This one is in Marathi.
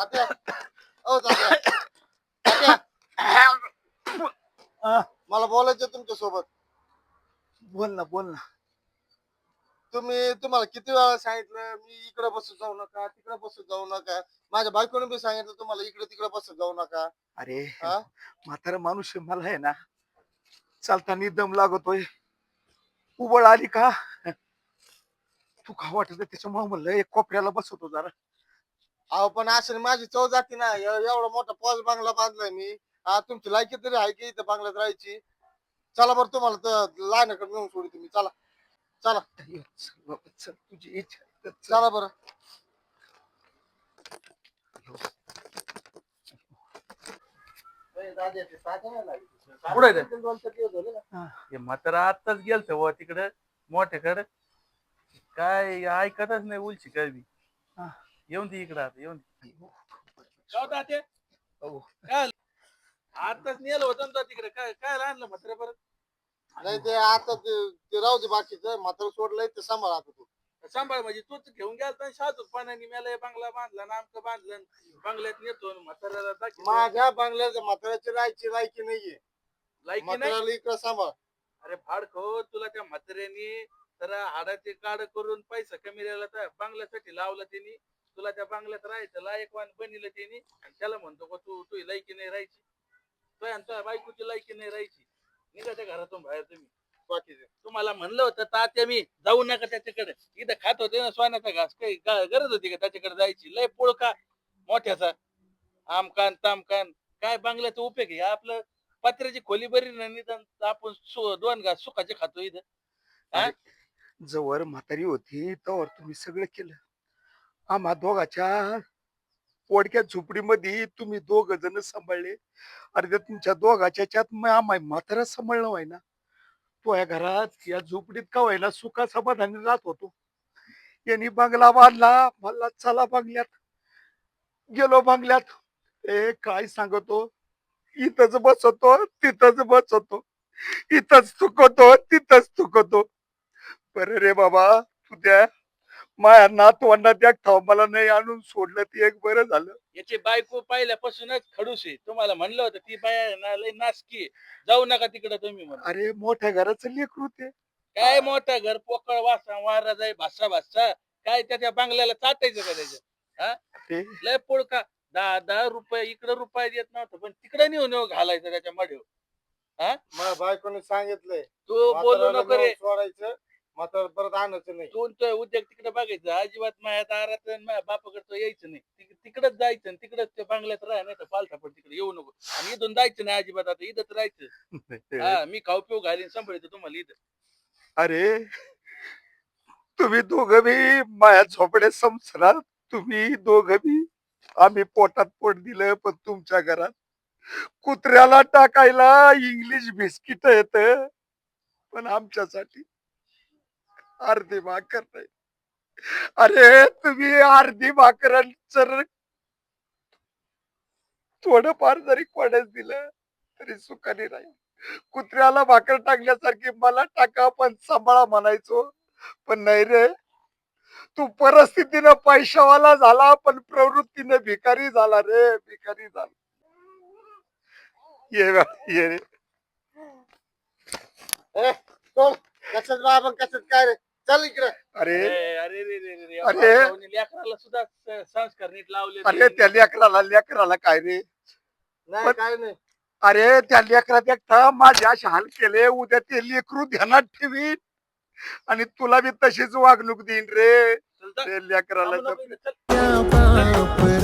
तात्या ओ तात्या तात्या हा, मला बोलायचं तुमच्यासोबत बोल ना बोल ना. तुम्ही तुम्हाला किती वेळा सांगितलं मी इकडे बसत जाऊ नका तिकडे बसत जाऊ नका. माझ्या बायकोने बी सांगितलं तुम्हाला इकडे तिकडे बसत जाऊ नका. अरे हा? म्हातारा माणूस आहे, मला आहे ना चालताना दम लागतोय. उबळ आली का? तू का वाटत त्याच्यामुळे म्हणलं एक कोपऱ्याला बसवतो जरा. अहो पण असं माझी चव जाते ना. एव- एवढा मोठा पॉज बांगला बांधलाय मी. तुमची लायकी तरी आहे की इथं बांगल्यात राहायची? चला बरं तुम्हाला तर लहानकडे नेऊन सोडी तुम्ही चला. चला. तुझी इच्छा चल. बरं. ना. हे. म्हातारा आत्ताच गेलत व तिकडं. मोठ्याकडं. काय ऐकतच नाही उलची काय बी हा. येऊन दे इकडं आता येऊन दे. अय्यो, हो. काय आताच नेलं होतं ना तिकडे. काय काय आणलं म्हातारा परत? नाही ते आता ते ते राहू दे बाकीचं. म्हातारा सोडलंय ते सांभाळ आता तू. सांभाळ म्हणजे तूच घेऊन आणि शाजूक पाण्याने मेला बंगला बांधला नामकं बांधलं. बंगल्यात नेतो आणि म्हाताऱ्याला. माझ्या बांगल्याच्या म्हाताऱ्याची राहायची लायकी नाहीये. लायकी नाही? म्हाताऱ्याला इकडे सांभाळ. अरे फाडखो तुला त्या म्हाताऱ्याने तर हाडाचे काढ करून पैसा कमी राहिला तर बांगल्यासाठी लावला त्यांनी तुला त्या बांगल्यात राहायचं लायकवान बनिलं त्यांनी. आणि त्याला म्हणतो का तू तू लायकी नाही राहायची. तो आणि तुझ्या बायकोची लायकी नाही राहायची. निघा त्या घरातून बाहेर तुम्ही. बाकीचे तुम्हाला म्हणलं होतं तात्या मी जाऊ नका त्याच्याकडे. इथं खात होते ना सोन्याचा घास. काही ग- गरज होती का त्याच्याकडे जायची? लय पोळ का? मोठ्याचा. आमकान तामकान काय बांगल्याचा उपयोग आहे? आपलं पत्र्याची खोली बरी ना निदान आपण सु- दोन घास सुखाचे खातो इथं. हा? जवळ म्हातारी होती तवर तुम्ही सगळं केलं. आम्हा दोघाच्या पोडक्या झोपडीमध्ये तुम्ही दोघ जण सांभाळले. अरे त्या तुमच्या दोघाच्या ह्याच्यात मग आम्हा म्हातारा सांभाळणं व्हायना. तो या घरात या झोपडीत का व्हायना? सुखा समाधानी राहत होतो. यांनी बंगला बांधला. मला चला बंगल्यात. गेलो बंगल्यात. ए काय सांगतो? इथंच बसवतो तिथंच बसवतो इथंच चुकवतो तिथंच चुकवतो बरं रे बाबा तू त्या माया नातवंडात एक ठाव मला नाही आणून सोडलं ते एक बरं झालं. याची बायको पहिल्यापासूनच खडूस आहे. तुम्हाला म्हणलं होतं ती बाया ना लय नासकी आहे. जाऊ नका तिकडे तुम्ही म्हणून. अरे मोठ्या घराचं लेकरू ते काय मोठं घर? पोकळ वासा वारा जाय भासा भासा. काय त्या बंगल्याला चाटायचं का त्याच्या ते लय पोळका. दहा दहा रुपये इकडे रुपये देत नव्हतं पण तिकडे नेऊन घालायचं त्याच्या मढीव माझ्या बायकोने सांगितलंय तू बोलू म्हाताऱ्याला नको रे. नेऊन सोडायचं. म्हातारा परत आणायचं नाही. तू तो उद्योग तिकडे बघायचं अजिबात माझ्या दारात आणि माझ्या बापाकडे तो यायचं नाही. तिक- तिकडंच जायचं आणि तिकडच त्या बंगल्यात राहा नाही तर पालथा पण तिकडे येऊ नको. आणि इथून जायचं नाही अजिबात आता इथंच राहायचं. हा मी खाऊ पिऊ घालीन सांभाळतो तुम्हाला इथं. अरे तुम्ही दोघं बी माया झोपडे संसारात तुम्ही दोघं बी आम्ही पोटात पोट दिलं पण तुमच्या घरात कुत्र्याला टाकायला इंग्लिश बिस्किट येत पण आमच्यासाठी अर्धी भाकर नाही. अरे तुम्ही अर्धी भाकर जर थोडंफार जरी कोणाच दिलं तरी सुखाने नाही कुत्र्याला भाकर टाकल्यासारखी मला टाका पण सांभाळा म्हणायचो. पण नाही रे. तू परिस्थितीनं पैशावाला झाला पण प्रवृत्तीने भिकारी झाला रे. भिकारी झाला. ये ये रे. कसं कशात बाबा कशात काय रे? चल इकडे. अरे. अरे अरे रे रे रे रे. अरे. भावाने लेकराला सुद्धा स- संस्कार नीट लावले अरे त्या लेकराला लेकराला काय रे? नाही पण- काय नाही. अरे त्या लेकरात एकटा माझे असे हाल केले उद्या ते लेकरू ध्यानात ठेवीन. आणि तुला बी तशीच वागणूक देईन रे. चल जा. ते लेकराला थांबू नको जप- इथं, चल.